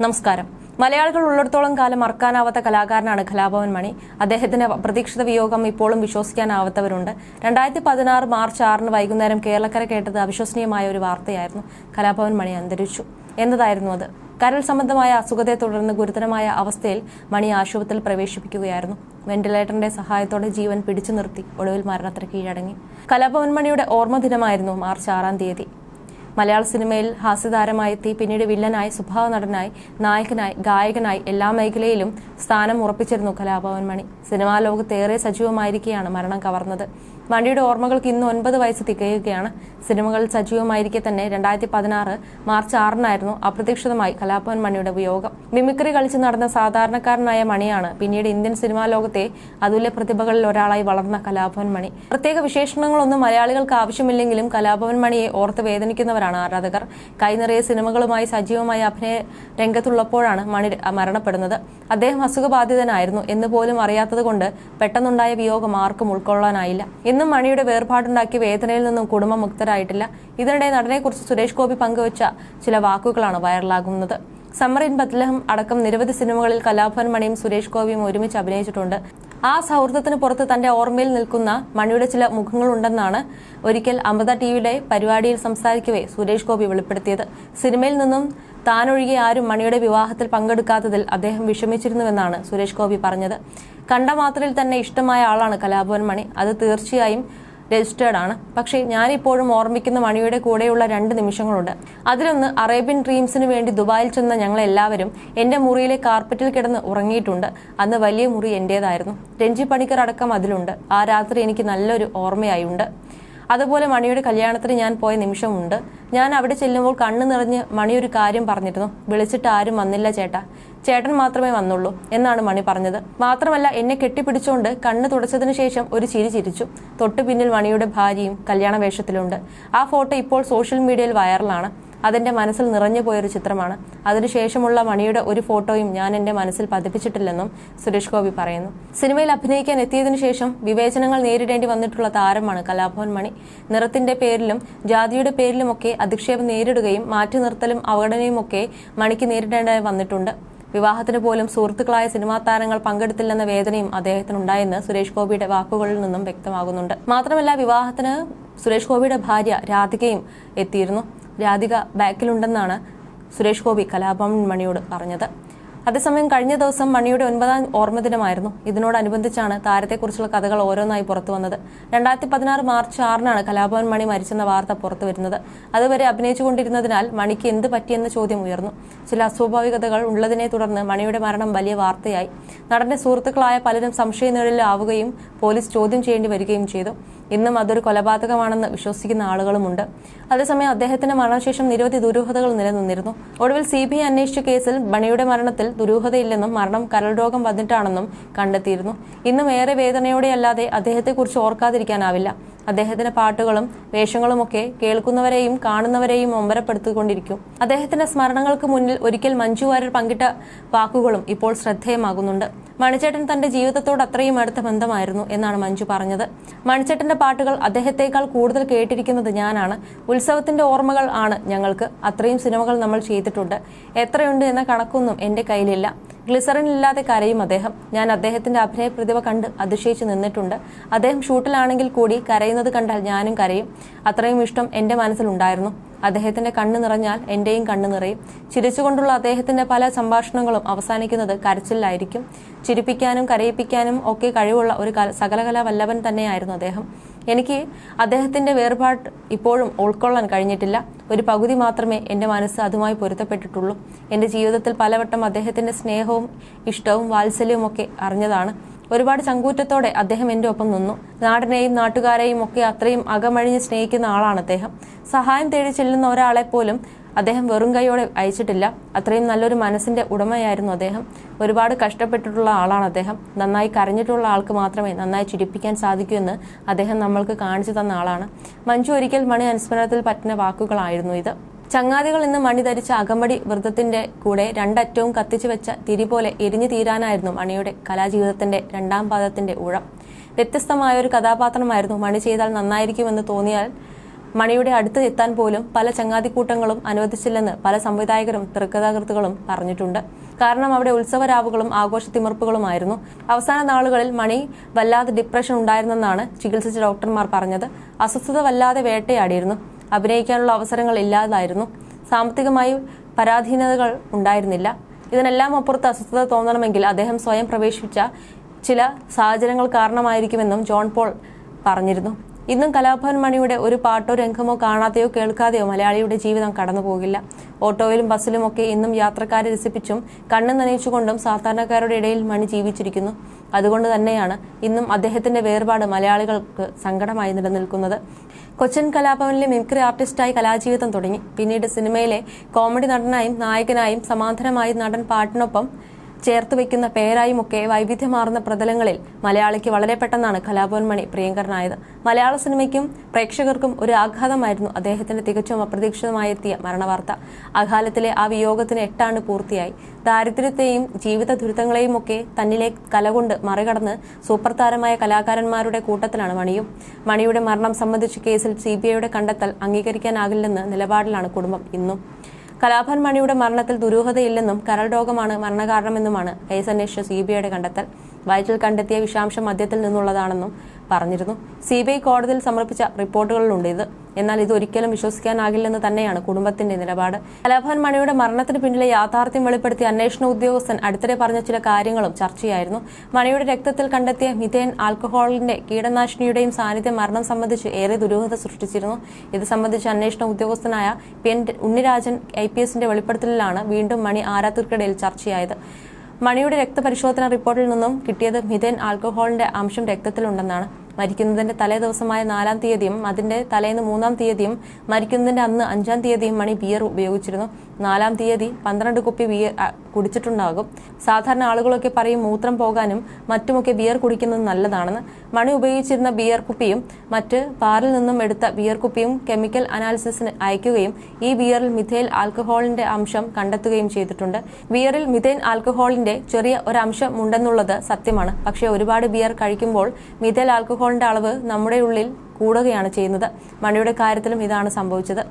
നമസ്കാരം. മലയാളികൾ ഉള്ളിടത്തോളം കാലം മറക്കാനാവാത്ത കലാകാരനാണ് കലാഭവൻ മണി. അദ്ദേഹത്തിന്റെ പ്രതീക്ഷിത വിയോഗം ഇപ്പോഴും വിശ്വസിക്കാനാവാത്തവരുണ്ട്. രണ്ടായിരത്തി പതിനാറ് മാർച്ച് ആറിന് വൈകുന്നേരം കേരളക്കര കേട്ടത് അവിശ്വസനീയമായ ഒരു വാർത്തയായിരുന്നു. കലാഭവൻ മണി അന്തരിച്ചു. എന്നതായിരുന്നു അത്. കരൾ സംബന്ധമായ അസുഖത്തെ തുടർന്ന് ഗുരുതരമായ അവസ്ഥയിൽ മണി ആശുപത്രിയിൽ പ്രവേശിപ്പിക്കുകയായിരുന്നു. വെന്റിലേറ്ററിന്റെ സഹായത്തോടെ ജീവൻ പിടിച്ചു നിർത്തി ഒടുവിൽ മരണത്തിന് കീഴടങ്ങി. കലാഭവൻ മണിയുടെ ഓർമ്മ ദിനമായിരുന്നു മാർച്ച് ആറാം തീയതി. മലയാള സിനിമയിൽ ഹാസ്യതാരമായെത്തി പിന്നീട് വില്ലനായി സ്വഭാവ നടനായി നായകനായി ഗായകനായി എല്ലാ മേഖലയിലും സ്ഥാനം ഉറപ്പിച്ചിരുന്നു കലാഭവൻ മണി. സിനിമാ ലോകത്തേറെ സജീവമായിരിക്കെയാണ് മരണം കവർന്നത്. മണിയുടെ ഓർമ്മകൾക്ക് ഇന്ന് ഒൻപത് വയസ്സ് തികയുകയാണ്. സിനിമകൾ സജീവമായിരിക്കെ തന്നെ രണ്ടായിരത്തി പതിനാറ് മാർച്ച് ആറിനായിരുന്നു അപ്രതീക്ഷിതമായി കലാഭവൻ മണിയുടെ വിയോഗം. മിമിക്രി കളിച്ച് നടന്ന സാധാരണക്കാരനായ മണിയാണ് പിന്നീട് ഇന്ത്യൻ സിനിമാ ലോകത്തെ അതുല്യ പ്രതിഭകളിൽ ഒരാളായി വളർന്ന കലാഭവൻ മണി. പ്രത്യേക വിശേഷണങ്ങളൊന്നും മലയാളികൾക്ക് ആവശ്യമില്ലെങ്കിലും കലാഭവൻ മണിയെ ഓർത്ത് വേദനിക്കുന്നവരാണ് ആരാധകർ. കൈനിറയെ സിനിമകളുമായി സജീവമായി അഭിനയ രംഗത്തുള്ളപ്പോഴാണ് മണി മരണപ്പെടുന്നത്. അദ്ദേഹം അസുഖബാധിതനായിരുന്നു എന്ന് പോലും അറിയാത്തതുകൊണ്ട് പെട്ടെന്നുണ്ടായ വിയോഗം ആർക്കും ഉൾക്കൊള്ളാനായില്ല. ഇന്നും മണിയുടെ വേർപാടുണ്ടാക്കിയ വേദനയിൽ നിന്നും കുടുംബം മുക്തരായിട്ടില്ല. ഇതിനിടെ നടനെക്കുറിച്ച് സുരേഷ് ഗോപി പങ്കുവച്ച ചില വാക്കുകളാണ് വൈറലാകുന്നത്. സമ്മർ ഇൻ ബത്ലഹം അടക്കം നിരവധി സിനിമകളിൽ കലാഭവൻ മണിയും സുരേഷ് ഗോപിയും ഒരുമിച്ച് അഭിനയിച്ചിട്ടുണ്ട്. ആ സൗഹൃദത്തിന് പുറത്ത് തന്റെ ഓർമ്മയിൽ നിൽക്കുന്ന മണിയുടെ ചില മുഖങ്ങളുണ്ടെന്നാണ് ഒരിക്കൽ അമൃത ടിവിയുടെ പരിപാടിയിൽ സംസാരിക്കവേ സുരേഷ് ഗോപി വെളിപ്പെടുത്തിയത്. സിനിമയിൽ നിന്നും താനൊഴികെ ആരും മണിയുടെ വിവാഹത്തിൽ പങ്കെടുക്കാത്തതിൽ അദ്ദേഹം വിഷമിച്ചിരുന്നുവെന്നാണ് സുരേഷ് ഗോപി പറഞ്ഞത്. കണ്ട മാത്രയിൽ തന്നെ ഇഷ്ടമായ ആളാണ് കലാഭവൻ മണി. അത് തീർച്ചയായും രജിസ്റ്റേർഡ് ആണ്. പക്ഷേ ഞാനിപ്പോഴും ഓർമ്മിക്കുന്ന മണിയുടെ കൂടെയുള്ള രണ്ട് നിമിഷങ്ങളുണ്ട്. അതിലൊന്ന് അറേബ്യൻ ഡ്രീംസിന് വേണ്ടി ദുബായിൽ ചെന്ന ഞങ്ങളെല്ലാവരും എന്റെ മുറിയിലെ കാർപ്പറ്റിൽ കിടന്ന് ഉറങ്ങിയിട്ടുണ്ട്. അന്ന് വലിയ മുറി എന്റേതായിരുന്നു. രഞ്ജി പണിക്കർ അടക്കം അതിലുണ്ട്. ആ രാത്രി എനിക്ക് നല്ലൊരു ഓർമ്മയായുണ്ട്. അതുപോലെ മണിയുടെ കല്യാണത്തിന് ഞാൻ പോയ നിമിഷമുണ്ട്. ഞാൻ അവിടെ ചെല്ലുമ്പോൾ കണ്ണു നിറഞ്ഞ് മണി ഒരു കാര്യം പറഞ്ഞിരുന്നു. വിളിച്ചിട്ട് ആരും വന്നില്ല ചേട്ടാ. ചേട്ടൻ മാത്രമേ വന്നുള്ളൂ എന്നാണ് മണി പറഞ്ഞത്. മാത്രമല്ല എന്നെ കെട്ടിപ്പിടിച്ചുകൊണ്ട് കണ്ണ് തുടച്ചതിന് ശേഷം ഒരു ചിരി ചിരിച്ചു. തൊട്ടു പിന്നിൽ മണിയുടെ ഭാര്യയും കല്യാണ വേഷത്തിലുണ്ട്. ആ ഫോട്ടോ ഇപ്പോൾ സോഷ്യൽ മീഡിയയിൽ വൈറലാണ്. അതെന്റെ മനസ്സിൽ നിറഞ്ഞു പോയൊരു ചിത്രമാണ്. അതിനുശേഷമുള്ള മണിയുടെ ഒരു ഫോട്ടോയും ഞാൻ എന്റെ മനസ്സിൽ പതിപ്പിച്ചിട്ടില്ലെന്നും സുരേഷ് ഗോപി പറയുന്നു. സിനിമയിൽ അഭിനയിക്കാൻ എത്തിയതിനു ശേഷം വിവേചനങ്ങൾ നേരിടേണ്ടി വന്നിട്ടുള്ള താരമാണ് കലാഭവൻ മണി. നിറത്തിന്റെ പേരിലും ജാതിയുടെ പേരിലുമൊക്കെ അധിക്ഷേപം നേരിടുകയും മാറ്റി നിർത്തലും അവഗണനയുമൊക്കെ മണിക്ക് നേരിടേണ്ടതായി വന്നിട്ടുണ്ട്. വിവാഹത്തിന് പോലും സുഹൃത്തുക്കളായ സിനിമാ താരങ്ങൾ പങ്കെടുത്തില്ലെന്ന വേദനയും അദ്ദേഹത്തിനുണ്ടായെന്ന് സുരേഷ് ഗോപിയുടെ വാക്കുകളിൽ നിന്നും വ്യക്തമാകുന്നുണ്ട്. മാത്രമല്ല വിവാഹത്തിന് സുരേഷ് ഗോപിയുടെ ഭാര്യ രാധികയും എത്തിയിരുന്നു. രാധിക ബാക്കിലുണ്ടെന്നാണ് സുരേഷ് ഗോപി കലാഭവൻ മണിയോട് പറഞ്ഞത്. അതേസമയം കഴിഞ്ഞ ദിവസം മണിയുടെ ഒൻപതാം ഓർമ്മദിനമായിരുന്നു. ഇതിനോടനുബന്ധിച്ചാണ് താരത്തെക്കുറിച്ചുള്ള കഥകൾ ഓരോന്നായി പുറത്തു വന്നത്. രണ്ടായിരത്തി പതിനാറ് മാർച്ച് ആറിനാണ് കലാഭവൻ മണി മരിച്ചെന്ന വാർത്ത പുറത്തു വരുന്നത്. അതുവരെ അഭിനയിച്ചുകൊണ്ടിരുന്നതിനാൽ മണിക്ക് എന്ത് പറ്റിയെന്ന ചോദ്യം ഉയർന്നു. ചില അസ്വാഭാവികതകൾ ഉള്ളതിനെ തുടർന്ന് മണിയുടെ മരണം വലിയ വാർത്തയായി. നടന്റെ സുഹൃത്തുക്കളായ പലരും സംശയനിഴലിലാവുകയും പോലീസ് ചോദ്യം ചെയ്യേണ്ടി വരികയും ചെയ്തു. ഇന്നും അതൊരു കൊലപാതകമാണെന്ന് വിശ്വസിക്കുന്ന ആളുകളുമുണ്ട്. അതേസമയം അദ്ദേഹത്തിന്റെ മരണശേഷം നിരവധി ദുരൂഹതകൾ നിലനിന്നിരുന്നു. ഒടുവിൽ സി ബി ഐ അന്വേഷിച്ച കേസിൽ ബണിയുടെ മരണത്തിൽ ദുരൂഹതയില്ലെന്നും മരണം കരൾ രോഗം വന്നിട്ടാണെന്നും കണ്ടെത്തിയിരുന്നു. ഇന്നും ഏറെ വേദനയോടെയല്ലാതെ അദ്ദേഹത്തെക്കുറിച്ച് ഓർക്കാതിരിക്കാനാവില്ല. അദ്ദേഹത്തിന്റെ പാട്ടുകളും വേഷങ്ങളുമൊക്കെ കേൾക്കുന്നവരെയും കാണുന്നവരെയും ഒമ്പരപ്പെടുത്തിക്കൊണ്ടിരിക്കും. അദ്ദേഹത്തിന്റെ സ്മരണകൾക്ക് മുന്നിൽ ഒരിക്കൽ മഞ്ജുവാരർ പങ്കിട്ട വാക്കുകളും ഇപ്പോൾ ശ്രദ്ധേയമാകുന്നുണ്ട്. മണിച്ചേട്ടൻ തന്റെ ജീവിതത്തോട് അത്രയും അടുത്ത ബന്ധമായിരുന്നു എന്നാണ് മഞ്ജു പറഞ്ഞത്. മണിച്ചേട്ടന്റെ പാട്ടുകൾ അദ്ദേഹത്തെക്കാൾ കൂടുതൽ കേട്ടിരിക്കുന്നത് ഞാനാണ്. ഉത്സവത്തിന്റെ ഓർമ്മകൾ ആണ് ഞങ്ങൾക്ക്. അത്രയും സിനിമകൾ നമ്മൾ ചെയ്തിട്ടുണ്ട്. എത്രയുണ്ട് എന്ന കണക്കൊന്നും എന്റെ കയ്യിലില്ല. ഗ്ലിസറിൻ ഇല്ലാതെ കരയും അദ്ദേഹം. ഞാൻ അദ്ദേഹത്തിന്റെ അഭിനയ പ്രതിഭ കണ്ട് അതിശയിച്ച് നിന്നിട്ടുണ്ട്. അദ്ദേഹം ഷൂട്ടിലാണെങ്കിൽ കൂടി കരയുന്നത് കണ്ടാൽ ഞാനും കരയും. അത്രയും ഇഷ്ടം എന്റെ മനസ്സിലുണ്ടായിരുന്നു. അദ്ദേഹത്തിന്റെ കണ്ണു നിറഞ്ഞാൽ എന്റെയും കണ്ണു നിറയും. ചിരിച്ചുകൊണ്ടുള്ള അദ്ദേഹത്തിന്റെ പല സംഭാഷണങ്ങളും അവസാനിക്കുന്നത് കരച്ചിലായിരിക്കും. ചിരിപ്പിക്കാനും കരയിപ്പിക്കാനും ഒക്കെ കഴിവുള്ള ഒരു സകലകല വല്ലഭൻ തന്നെയായിരുന്നു അദ്ദേഹം. എനിക്ക് അദ്ദേഹത്തിന്റെ വേർപാട് ഇപ്പോഴും ഉൾക്കൊള്ളാൻ കഴിഞ്ഞിട്ടില്ല. ഒരു പകുതി മാത്രമേ എന്റെ മനസ്സ് അതുമായി പൊരുത്തപ്പെട്ടിട്ടുള്ളൂ. എന്റെ ജീവിതത്തിൽ പലവട്ടം അദ്ദേഹത്തിന്റെ സ്നേഹവും ഇഷ്ടവും വാത്സല്യവും ഒക്കെ അറിഞ്ഞതാണ്. ഒരുപാട് ചങ്കൂറ്റത്തോടെ അദ്ദേഹം എന്റെ ഒപ്പം നിന്നു. നാടിനെയും നാട്ടുകാരെയും ഒക്കെ അത്രയും അകമഴിഞ്ഞ് സ്നേഹിക്കുന്ന ആളാണ് അദ്ദേഹം. സഹായം തേടി ചെല്ലുന്ന ഒരാളെ പോലും അദ്ദേഹം വെറും കൈയോടെ അയച്ചിട്ടില്ല. അത്രയും നല്ലൊരു മനസ്സിന്റെ ഉടമയായിരുന്നു അദ്ദേഹം. ഒരുപാട് കഷ്ടപ്പെട്ടിട്ടുള്ള ആളാണ് അദ്ദേഹം. നന്നായി കരഞ്ഞിട്ടുള്ള ആൾക്ക് മാത്രമേ നന്നായി ചിരിപ്പിക്കാൻ സാധിക്കൂ എന്ന് അദ്ദേഹം നമ്മൾക്ക് കാണിച്ചു തന്ന ആളാണ്. മഞ്ജു ഒരിക്കൽ മണി അനുസ്മരണത്തിൽ പറ്റുന്ന വാക്കുകളായിരുന്നു ഇത്. ചങ്ങാതികൾ ഇന്ന് മണി ധരിച്ച അകമ്പടി വൃത്തത്തിന്റെ കൂടെ രണ്ടറ്റവും കത്തിച്ചു വെച്ച തിരി പോലെ എരിഞ്ഞു തീരാനായിരുന്നു മണിയുടെ കലാജീവിതത്തിന്റെ രണ്ടാം പാദത്തിന്റെ ഊഴം. വ്യത്യസ്തമായ ഒരു കഥാപാത്രമായിരുന്നു മണി ചെയ്താൽ നന്നായിരിക്കുമെന്ന് തോന്നിയാൽ മണിയുടെ അടുത്ത് എത്താൻ പോലും പല ചങ്ങാതിക്കൂട്ടങ്ങളും അനുവദിച്ചില്ലെന്ന് പല സംവിധായകരും തിരക്കഥാകൃത്തുകളും പറഞ്ഞിട്ടുണ്ട്. കാരണം അവിടെ ഉത്സവരാവുകളും ആഘോഷ തിമിർപ്പുകളുമായിരുന്നു അവസാന നാളുകളിൽ മണി വല്ലാതെ ഡിപ്രഷൻ ഉണ്ടായിരുന്നെന്നാണ് ചികിത്സിച്ച ഡോക്ടർമാർ പറഞ്ഞത്. അസ്വസ്ഥത വല്ലാതെ വേട്ടയാടിയിരുന്നു. അഭിനയിക്കാനുള്ള അവസരങ്ങൾ ഇല്ലാതായിരുന്നു. സാമ്പത്തികമായി പരാധീനതകൾ ഉണ്ടായിരുന്നില്ല. ഇതിനെല്ലാം അപ്പുറത്ത് അസ്വസ്ഥത തോന്നണമെങ്കിൽ അദ്ദേഹം സ്വയം പ്രവേശിച്ച ചില സാഹചര്യങ്ങൾ കാരണമായിരിക്കുമെന്നും ജോൺ പോൾ പറഞ്ഞിരുന്നു. ഇന്നും കലാഭവൻ മണിയുടെ ഒരു പാട്ടോ രംഗമോ കാണാതെയോ കേൾക്കാതെയോ മലയാളിയുടെ ജീവിതം കടന്നുപോകില്ല. ഓട്ടോയിലും ബസ്സിലുമൊക്കെ ഇന്നും യാത്രക്കാരെ രസിപ്പിച്ചും കണ്ണു നനയിച്ചുകൊണ്ടും സാധാരണക്കാരുടെ ഇടയിൽ മണി ജീവിച്ചിരിക്കുന്നു. അതുകൊണ്ട് തന്നെയാണ് ഇന്നും അദ്ദേഹത്തിന്റെ വേർപാട് മലയാളികൾക്ക് സങ്കടമായി നിലനിൽക്കുന്നത്. കൊച്ചിൻ കലാഭവനിലെ മിമിക്രി ആർട്ടിസ്റ്റായി കലാജീവിതം തുടങ്ങി. പിന്നീട് സിനിമയിലെ കോമഡി നടനായും നായകനായും സമാന്തരമായി നടൻ പാട്ടിനൊപ്പം ചേർത്ത് വെക്കുന്ന പേരായുമൊക്കെ വൈവിധ്യമാർന്ന പ്രതലങ്ങളിൽ മലയാളിക്ക് വളരെ പെട്ടെന്നാണ് കലാഭവൻ മണി പ്രിയങ്കരനായത്. മലയാള സിനിമയ്ക്കും പ്രേക്ഷകർക്കും ഒരു ആഘാതമായിരുന്നു അദ്ദേഹത്തിന്റെ തികച്ചും അപ്രതീക്ഷിതമായി എത്തിയ മരണവാർത്ത. അകാലത്തിലെ ആ വിയോഗത്തിന് എട്ടാണ്ട് പൂർത്തിയായി. ദാരിദ്ര്യത്തെയും ജീവിത ദുരിതങ്ങളെയും ഒക്കെ തന്നിലെ കലകൊണ്ട് മറികടന്ന് സൂപ്പർ താരമായ കലാകാരന്മാരുടെ കൂട്ടത്തിലാണ് മണിയും. മണിയുടെ മരണം സംബന്ധിച്ച കേസിൽ സി കണ്ടെത്തൽ അംഗീകരിക്കാനാകില്ലെന്ന് നിലപാടിലാണ് കുടുംബം ഇന്നും. കലാഭൻ മണിയുടെ മരണത്തിൽ ദുരൂഹതയില്ലെന്നും കരൾ രോഗമാണ് മരണകാരണമെന്നുമാണ് കേസ് അന്വേഷിച്ച സി ബി ഐയുടെ കണ്ടെത്തൽ. വയറ്റിൽ കണ്ടെത്തിയ വിഷാംശം മദ്യത്തിൽ നിന്നുള്ളതാണെന്നും പറഞ്ഞിരുന്നു. സി ബി ഐ കോടതിയിൽ സമർപ്പിച്ച റിപ്പോർട്ടുകളിലുണ്ട് ഇത്. എന്നാൽ ഇത് ഒരിക്കലും വിശ്വസിക്കാനാകില്ലെന്ന് തന്നെയാണ് കുടുംബത്തിന്റെ നിലപാട്. കലാഭവൻ മണിയുടെ മരണത്തിന് പിന്നിലെ യാഥാർത്ഥ്യം വെളിപ്പെടുത്തിയ അന്വേഷണ ഉദ്യോഗസ്ഥൻ അടുത്തിടെ പറഞ്ഞ ചില കാര്യങ്ങളും ചർച്ചയായിരുന്നു. മണിയുടെ രക്തത്തിൽ കണ്ടെത്തിയ മിഥേൻ ആൽക്കഹോളിന്റെ കീടനാശിനിയുടെയും സാന്നിധ്യം മരണം സംബന്ധിച്ച് ഏറെ ദുരൂഹത സൃഷ്ടിച്ചിരുന്നു. ഇത് സംബന്ധിച്ച് അന്വേഷണ ഉദ്യോഗസ്ഥനായ P N Unnirajan I P എസിന്റെ വെളിപ്പെടുത്തലിലാണ് വീണ്ടും മണി ആരാധകർക്കിടയിൽ ചർച്ചയായത്. മണിയുടെ രക്തപരിശോധന റിപ്പോർട്ടിൽ നിന്നും കിട്ടിയത് മിഥേൻ ആൽക്കഹോളിന്റെ അംശം രക്തത്തിലുണ്ടെന്നാണ്. മരിക്കുന്നതിന്റെ തലേ ദിവസമായ നാലാം തീയതിയും അതിന്റെ തലേന്ന് മൂന്നാം തീയതിയും മരിക്കുന്നതിന്റെ അന്ന് അഞ്ചാം തീയതിയും മണി ബിയർ ഉപയോഗിച്ചിരുന്നു. നാലാം തീയതി പന്ത്രണ്ട് കുപ്പി ബിയർ കുടിച്ചിട്ടുണ്ടാകും. സാധാരണ ആളുകളൊക്കെ പറയും മൂത്രം പോകാനും മറ്റുമൊക്കെ ബിയർ കുടിക്കുന്നത് നല്ലതാണെന്ന്. മണി ഉപയോഗിച്ചിരുന്ന ബിയർ കുപ്പിയും മറ്റ് പാറിൽ നിന്നും എടുത്ത ബിയർ കുപ്പിയും കെമിക്കൽ അനാലിസിസിന് അയക്കുകയും ഈ ബിയറിൽ മിഥൈൽ ആൽക്കഹോളിന്റെ അംശം കണ്ടെത്തുകയും ചെയ്തിട്ടുണ്ട്. ബിയറിൽ മിഥൈൻ ആൽക്കഹോളിന്റെ ചെറിയ ഒരു അംശം ഉണ്ടെന്നുള്ളത് സത്യമാണ്. പക്ഷേ ഒരുപാട് ബിയർ കഴിക്കുമ്പോൾ മിഥൈൽ ആൽക്കഹോളിന്റെ അളവ് നമ്മുടെ ഉള്ളിൽ കൂടുകയാണ് ചെയ്യുന്നത്. മണിയുടെ കാര്യത്തിലും ഇതാണ് സംഭവിച്ചത്.